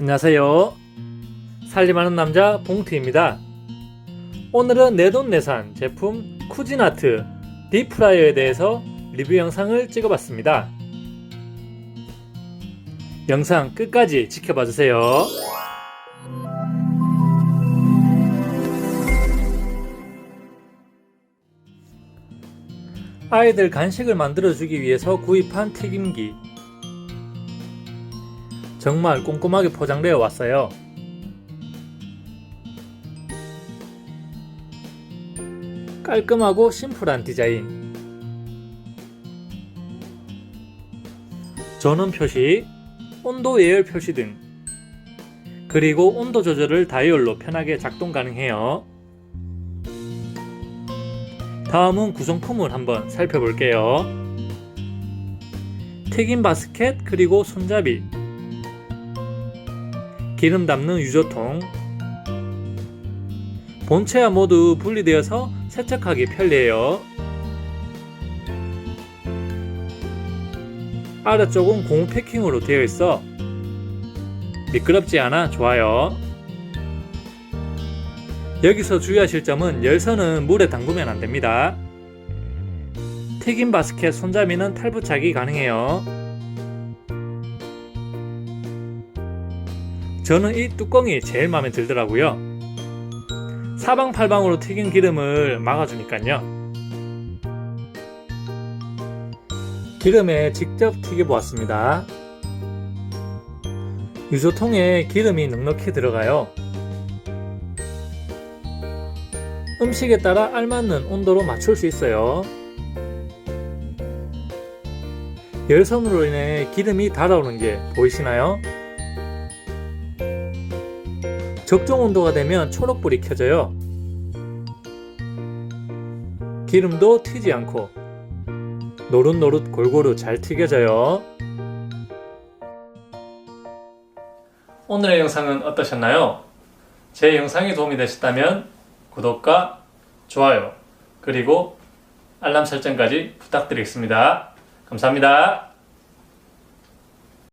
안녕하세요. 살림하는 남자 봉트입니다. 오늘은 내돈내산 제품 쿠지나트 딥프라이어에 대해서 리뷰 영상을 찍어봤습니다. 영상 끝까지 지켜봐 주세요. 아이들 간식을 만들어 주기 위해서 구입한 튀김기. 정말 꼼꼼하게 포장되어 왔어요. 깔끔하고 심플한 디자인. 전원 표시, 온도 예열 표시 등. 그리고 온도 조절을 다이얼로 편하게 작동 가능해요. 다음은 구성품을 한번 살펴볼게요. 튀김 바스켓 그리고 손잡이 기름 담는 유조통 본체와 모두 분리되어서 세척하기 편리해요. 아래쪽은 고무 패킹으로 되어 있어 미끄럽지 않아 좋아요. 여기서 주의하실 점은 열선은 물에 담그면 안 됩니다. 튀김 바스켓 손잡이는 탈부착이 가능해요. 저는 이 뚜껑이 제일 마음에 들더라고요. 사방팔방으로 튀긴 기름을 막아주니까요. 기름에 직접 튀겨보았습니다. 유조통에 기름이 넉넉히 들어가요. 음식에 따라 알맞는 온도로 맞출 수 있어요. 열선으로 인해 기름이 달아오는 게 보이시나요? 적정 온도가 되면 초록불이 켜져요. 기름도 튀지 않고 노릇노릇 골고루 잘 튀겨져요. 오늘의 영상은 어떠셨나요? 제 영상이 도움이 되셨다면 구독과 좋아요 그리고 알람 설정까지 부탁드리겠습니다. 감사합니다.